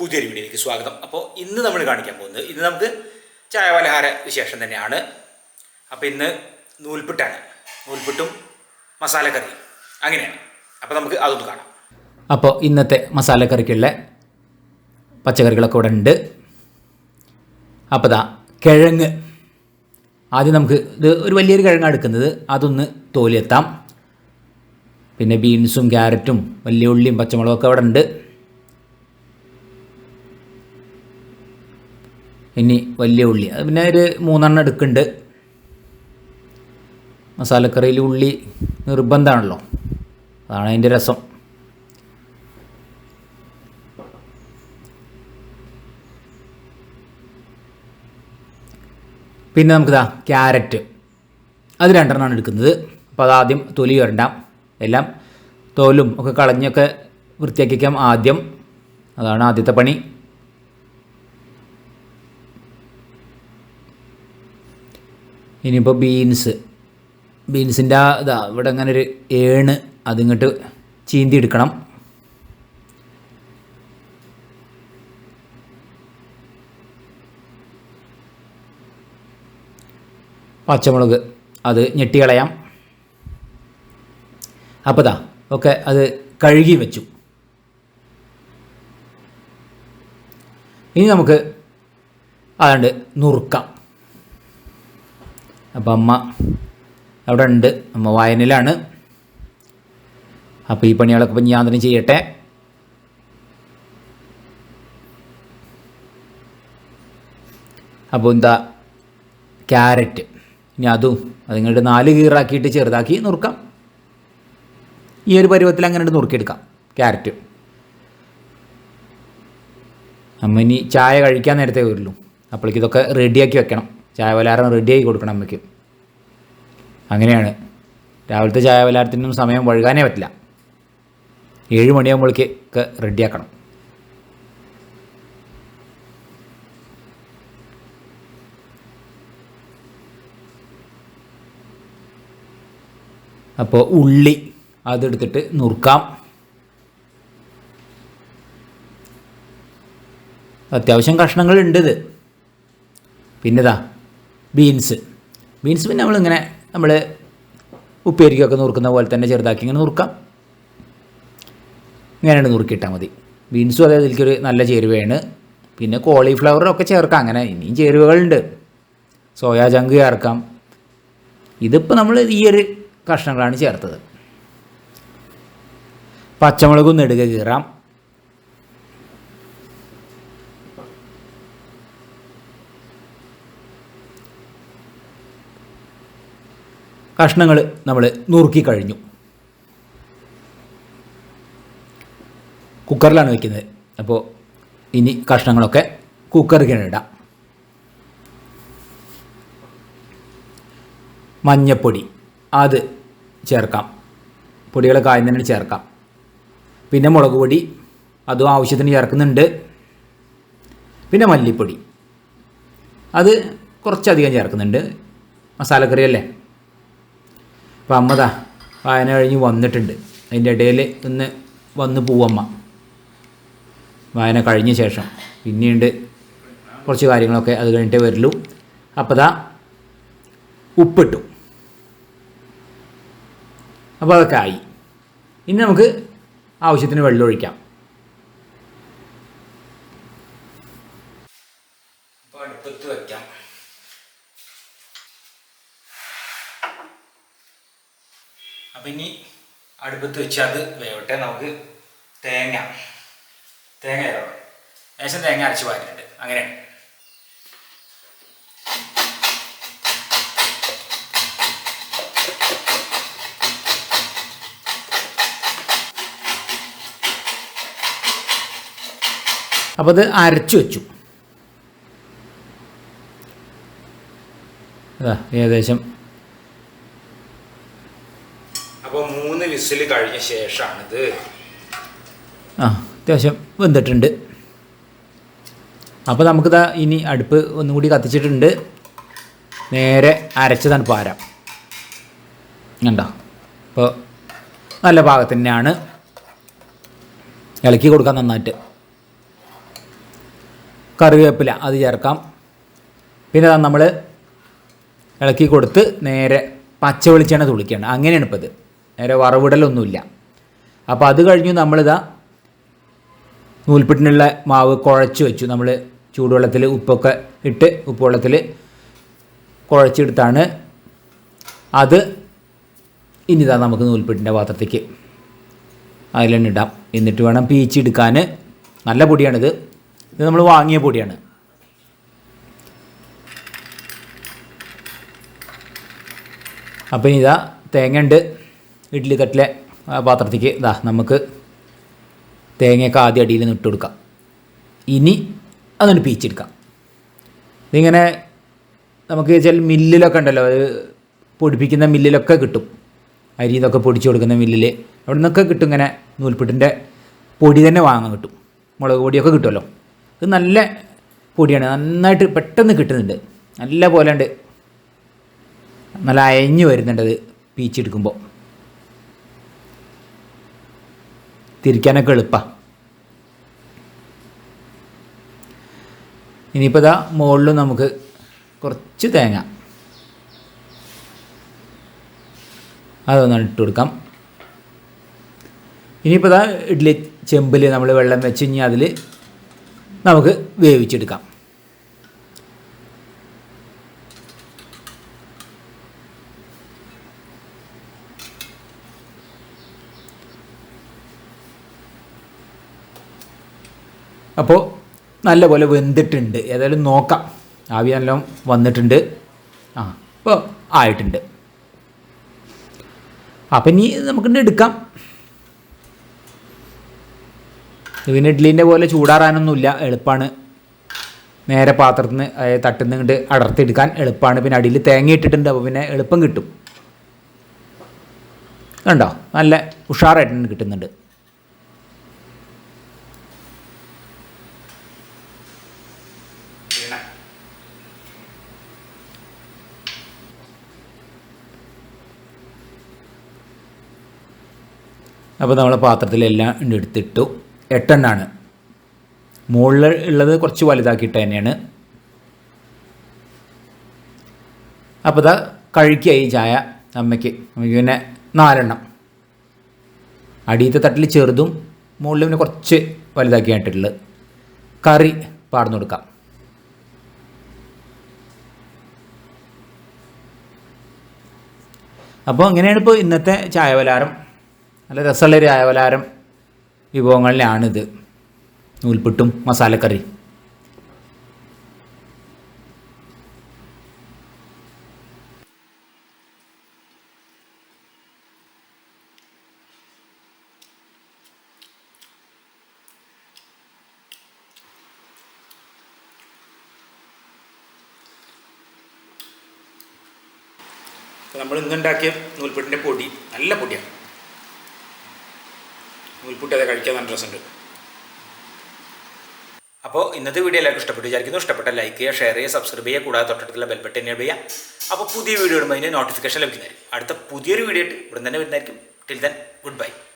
പുതിയൊരു വീഡിയോയിലേക്ക് സ്വാഗതം. അപ്പോൾ ഇന്ന് നമ്മൾ കാണിക്കാൻ പോകുന്നത് ഇന്ന് നമുക്ക് ചായ പലഹാര വിശേഷം തന്നെയാണ്. അപ്പോൾ ഇന്ന് നൂൽപുട്ടാണ്. നൂൽപുട്ടും മസാലക്കറി അങ്ങനെയാണ്. അപ്പോൾ നമുക്ക് അതൊന്ന് കാണാം. അപ്പോൾ ഇന്നത്തെ മസാലക്കറിക്കുള്ള പച്ചക്കറികളൊക്കെ ഇവിടെ ഉണ്ട്. അപ്പോൾ ദാ കിഴങ്ങ്. ആദ്യം നമുക്ക് ഇത് ഒരു വലിയൊരു കിഴങ്ങാണ് എടുക്കുന്നത്. അതൊന്ന് തോലിയെത്താം. പിന്നെ ബീൻസും ക്യാരറ്റും വലിയ ഉള്ളിയും പച്ചമുളകൊക്കെ അവിടെ ഉണ്ട്. ഇനി വലിയ ഉള്ളി. അത് പിന്നെ ഒരു മൂന്നെണ്ണം എടുക്കുന്നുണ്ട്. മസാലക്കറിയിൽ ഉള്ളി നിർബന്ധമാണല്ലോ. അതാണ് അതിന്റെ രസം. പിന്നെ നമുക്കിതാ ക്യാരറ്റ്. അത് രണ്ടെണ്ണമാണ് എടുക്കുന്നത്. അപ്പോൾ അതാദ്യം തൊലി വരണ്ടാം. എല്ലാം തോലും ഒക്കെ കളഞ്ഞൊക്കെ വൃത്തിയാക്കിക്കാം ആദ്യം. അതാണ് ആദ്യത്തെ പണി. ഇനിയിപ്പോൾ ബീൻസ് ബീൻസിന്റെ ആ ഇതാ ഇവിടെ അങ്ങനെ ഒരു ഏണ് അതിങ്ങോട്ട് ചീന്തി എടുക്കണം. പച്ചമുളക് അത് ഞെട്ടികളയാം. അപ്പോൾ ദാ ഒക്കെ അത് കഴുകി വെച്ചു. ഇനി നമുക്ക് അതുകൊണ്ട് നുറുക്കാം. അപ്പം അമ്മ അവിടെ ഉണ്ട്. അമ്മ വായനയിലാണ്. അപ്പോൾ ഈ പണികളൊക്കെ ഇപ്പം ഞാൻ തന്നെ ചെയ്യട്ടെ. അപ്പോൾ എന്താ? ക്യാരറ്റ്. ഇനി അതും അതിങ്ങോട്ട് നാല് കീറാക്കിയിട്ട് ചെറുതാക്കി നുറുക്കാം. ഈ ഒരു പരുവത്തിൽ അങ്ങനെ നുറുക്കിയെടുക്കാം. ക്യാരറ്റ്. അമ്മ ഇനി ചായ കഴിക്കാൻ നേരത്തെ വരുള്ളൂ. അപ്പോഴേക്കും ഇതൊക്കെ റെഡിയാക്കി വെക്കണം. ചായ പലഹാരം റെഡിയാക്കി കൊടുക്കണം അമ്മയ്ക്ക്. അങ്ങനെയാണ്. രാവിലത്തെ ചായ പലഹാരത്തിനും സമയം വഴുകാനേ പറ്റില്ല. ഏഴ് മണിയാകുമ്പോഴേക്ക് റെഡിയാക്കണം അപ്പോൾ ഉള്ളി അതെടുത്തിട്ട് നുറുക്കാം. അത്യാവശ്യം കഷ്ണങ്ങളുണ്ട് ഇത്. പിന്നെതാ ബീൻസ്. ബീൻസ് പിന്നെ നമ്മളിങ്ങനെ നമ്മൾ ഉപ്പേരിക്കൊക്കെ നുറുക്കുന്ന പോലെ തന്നെ ചെറുതാക്കി ഇങ്ങനെ നുറുക്കാം. ഇങ്ങനെയാണ് നുറുക്കിയിട്ടാൽ മതി. ബീൻസും അതായത് ഇതിലേക്കൊരു നല്ല ചേരുവയാണ്. പിന്നെ കോളിഫ്ലവറൊക്കെ ചേർക്കാം. അങ്ങനെ ഇനിയും ചേരുവകളുണ്ട്. സോയാ ചങ്ക് ചേർക്കാം. ഇതിപ്പോൾ നമ്മൾ ഈ ഒരു കഷ്ണങ്ങളാണ് ചേർത്തത്. പച്ചമുളകും നെടുക കീറാം കഷ്ണങ്ങൾ നമ്മൾ നുറുക്കി കഴിഞ്ഞു. കുക്കറിലാണ് വെക്കുന്നത്. അപ്പോൾ ഇനി കഷ്ണങ്ങളൊക്കെ കുക്കറിൽ ഇടാം. മഞ്ഞപ്പൊടി അത് ചേർക്കാം. പൊടികൾ കായുന്നതിന് ചേർക്കാം. പിന്നെ മുളക് പൊടി അതും ആവശ്യത്തിന് ചേർക്കുന്നുണ്ട്. പിന്നെ മല്ലിപ്പൊടി അത് കുറച്ചധികം ചേർക്കുന്നുണ്ട്. മസാലക്കറി അല്ലേ അപ്പം അമ്മതാ വായന കഴിഞ്ഞ് വന്നിട്ടുണ്ട്. അതിന്റെ ഇടയിൽ ഒന്ന് വന്ന് പോവമ്മ വായന കഴിഞ്ഞ ശേഷം. പിന്നീട് കുറച്ച് കാര്യങ്ങളൊക്കെ അത് കഴിഞ്ഞിട്ടേ വരുള്ളൂ. അപ്പോൾ ദാ ഉപ്പിട്ടു. അപ്പോൾ അതൊക്കെ ആയി. ഇനി നമുക്ക് ആവശ്യത്തിന് വെള്ളം ഒഴിക്കാം അപ്പോൾ അടുപ്പത്ത് വയ്ക്കാം അപ്പം ഇനി അടുപ്പത്ത് വെച്ച് അത് വേവട്ടെ. നമുക്ക് തേങ്ങ. തേങ്ങ ഇടണം. ഏകദേശം തേങ്ങ അരച്ച് വാരിട്ടുണ്ട് അങ്ങനെ. അപ്പോൾ അത് അരച്ചു വെച്ചു. അതാ ഏകദേശം അപ്പോൾ മൂന്ന് വിസിൽ കഴിഞ്ഞ ശേഷമാണിത് ആ അത്യാവശ്യം വെന്തിട്ടുണ്ട്. അപ്പോൾ നമുക്കിതാ ഇനി അടുപ്പ് ഒന്നും കൂടി കത്തിച്ചിട്ടുണ്ട്. നേരെ അരച്ചതാണ് പാരാം കണ്ടോ? അപ്പോൾ നല്ല പാകത്തിന് തന്നെയാണ്. ഇളക്കി കൊടുക്കാൻ നന്നായിട്ട്. കറിവേപ്പില അത് ചേർക്കാം. പിന്നെ നമ്മൾ ഇളക്കി കൊടുത്ത് നേരെ പച്ച വെളിച്ചെണ്ണ തുളിക്കണം അങ്ങനെയാണ് ഇപ്പോൾ ഇത് നേരെ വറവിടലൊന്നുമില്ല. അപ്പോൾ അത് കഴിഞ്ഞു നമ്മളിതാ നൂൽപ്പിട്ടിനുള്ള മാവ് കുഴച്ച് വെച്ചു. നമ്മൾ ചൂടുവെള്ളത്തിൽ ഉപ്പൊക്കെ ഇട്ട് ഉപ്പുവെള്ളത്തിൽ കുഴച്ചെടുത്താണ്. അത് ഇനിതാ നമുക്ക് നൂൽപ്പിട്ടിന്റെ പാത്രത്തേക്ക് അതിൽ തന്നെ ഇടാം. എന്നിട്ട് വേണം പീച്ചെടുക്കാൻ നല്ല പൊടിയാണിത്. ഇത് നമ്മൾ വാങ്ങിയ പൊടിയാണ്. അപ്പം ഇതാ തേങ്ങ ഉണ്ട് ഇഡ്ഡലി തട്ടിലെ പാത്രത്തേക്ക് ഇതാ നമുക്ക് തേങ്ങയൊക്കെ ആദ്യം അടിയിൽ നിന്ന് ഇട്ട് കൊടുക്കാം ഇനി അതൊന്ന് പീച്ചെടുക്കാം ഇതിങ്ങനെ നമുക്ക് ചില മില്ലിലൊക്കെ ഉണ്ടല്ലോ അത് പൊടിപ്പിക്കുന്ന മില്ലിലൊക്കെ കിട്ടും. അരി ഇതൊക്കെ പൊടിച്ചു കൊടുക്കുന്ന മില്ലിൽ അവിടെ നിന്നൊക്കെ കിട്ടും ഇങ്ങനെ നൂൽപ്പിട്ടിന്റെ പൊടി തന്നെ വാങ്ങാൻ കിട്ടും. മുളക് പൊടിയൊക്കെ കിട്ടുമല്ലോ. ഇത് നല്ല പൊടിയാണ് നന്നായിട്ട് പെട്ടെന്ന് കിട്ടുന്നുണ്ട്. നല്ല പോലെ ഉണ്ട് നല്ല അയഞ്ഞു വരുന്നുണ്ട് അത് പീച്ചെടുക്കുമ്പോൾ തിരിക്കാനൊക്കെ എളുപ്പമാണ് ഇനിയിപ്പോൾ ഇതാ മുകളിൽ നമുക്ക് കുറച്ച് തേങ്ങ. അതൊന്നാണ് ഇട്ട് കൊടുക്കാം. ഇനിയിപ്പോൾ ഇതാ ഇഡ്ഡലി ചെമ്പിൽ നമ്മൾ വെള്ളം വെച്ച് ഇനി അതിൽ നമുക്ക് വേവിച്ചെടുക്കാം. അപ്പോൾ നല്ലപോലെ വെന്തിട്ടുണ്ട്. ഏതായാലും നോക്കാം. ആവി വന്നിട്ടുണ്ട്. ആ അപ്പോൾ ആയിട്ടുണ്ട്. അപ്പം ഇനി നമുക്ക് എടുക്കാം. ഇതിന് ഇഡ്ഡലീന്റെ പോലെ ചൂടാറാനൊന്നുമില്ല. എളുപ്പമാണ് നേരെ പാത്രത്തിൽ നിന്ന് തട്ടിൽ നിന്ന് ഇങ്ങോട്ട് അടർത്തിയെടുക്കാൻ എളുപ്പമാണ് പിന്നെ അടിയിൽ തേങ്ങ ഇട്ടിട്ടുണ്ട്. അപ്പോൾ പിന്നെ എളുപ്പം കിട്ടും. കണ്ടോ? നല്ല ഉഷാറായിട്ട് കിട്ടുന്നുണ്ട്. അപ്പോൾ നമ്മൾ പാത്രത്തിലെല്ലാം എടുത്തിട്ടു. എട്ടെണ്ണാണ്. മുകളിൽ ഉള്ളത് കുറച്ച് വലുതാക്കിയിട്ട് തന്നെയാണ്. അപ്പോൾ ഇതാ കഴുക്കിയായി ചായ അമ്മയ്ക്ക്. അമ്മയ്ക്ക് പിന്നെ നാലെണ്ണം. അടിയത്തെ തട്ടിൽ ചെറുതും മുകളിൽ പിന്നെ കുറച്ച് വലുതാക്കിയായിട്ടുള്ളത് കറി പാർന്നു കൊടുക്കാം. അപ്പോൾ അങ്ങനെയാണ് ഇപ്പോൾ ഇന്നത്തെ ചായവലാരം നല്ല രസമുള്ളൊരു അയവലാരം വിഭവങ്ങളിലാണിത്. നൂൽപുട്ടും മസാലക്കറി നമ്മൾ ഇന്നുണ്ടാക്കിയ നൂൽപുട്ടിന്റെ പൊടി നല്ല പൊടിയാണ്. നൂൽപുട്ട് അത് കഴിക്കാൻ നല്ല രസമുണ്ട്. അപ്പോൾ ഇന്നത്തെ വീഡിയോ എല്ലാവർക്കും ഇഷ്ടപ്പെട്ടു വിചാരിക്കുന്നു. ഇഷ്ടപ്പെട്ട ലൈക്ക് ചെയ്യുക ഷെയർ ചെയ്യുക സബ്സ്ക്രൈബ് ചെയ്യുക കൂടാതെ തൊട്ടടുത്തുള്ള ബെൽബട്ടൻ എനേബിൾ ചെയ്യുക. അപ്പോൾ പുതിയ വീഡിയോ ഇടുമ്പോൾ അതിന് നോട്ടിഫിക്കേഷൻ ലഭിക്കുന്നതായിരിക്കും. അടുത്ത പുതിയൊരു വീഡിയോ ആയിട്ട് ഉടൻ തന്നെ വരുന്നതായിരിക്കും. Till then good bye